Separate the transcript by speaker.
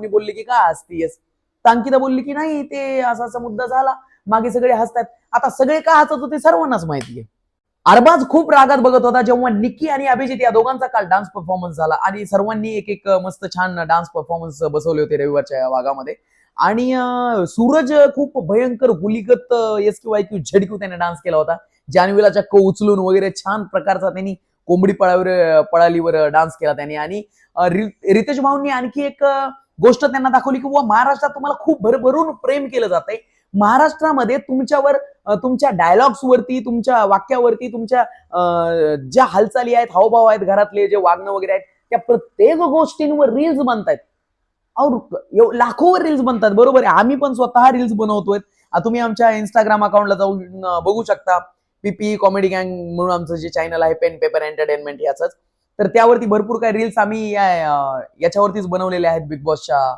Speaker 1: मी बोलली की का हसतीयस? तर अंकिता बोलली की नाही ते असा असा मुद्दा झाला. मागे सगळे हसतात. आता सगळे का हसत होते सर्वांनाच माहिती आहे. अरबाज खूप रागात बघत होता जेव्हा निक्की आणि अभिजित या दोघांचा काल डान्स परफॉर्मन्स झाला. आणि सर्वांनी एक एक मस्त छान डान्स परफॉर्मन्स बसवले होते रविवारच्या या भागामध्ये आणि सूरज खूप भयंकर हुलिगत S Q Y Q Z Q त्याने डान्स केला होता. जानवीला चक्क उचलून वगैरे छान प्रकारचा त्यांनी कोंबडी पळावर पळालीवर डान्स केला त्यांनी. आणि रितेश भाऊंनी आणखी एक गोष्ट त्यांना दाखवली की महाराष्ट्रात तुम्हाला खूप भरभरून प्रेम केलं जातंय. महाराष्ट्रामध्ये तुमच्यावर तुमच्या डायलॉग्स वरती तुमच्या वाक्यावरती तुमच्या ज्या हालचाली आहेत हावभाव आहेत घरातले जे वागणं वगैरे आहेत त्या प्रत्येक गोष्टींवर रील्स बनतायत. और लाखोवर रील्स बनतात बरोबर आहे. आम्ही पण स्वतः रील्स बनवतोय तुम्ही आमच्या इंस्टाग्राम अकाउंटला जाऊन बघू शकता. पीपी कॉमेडी गँग म्हणून आमचं जे चॅनल आहे पेन पेपर एंटरटेनमेंट याच तर त्यावरती भरपूर काही रील्स आम्ही याच्यावरतीच बनवलेल्या आहेत बिग बॉसच्या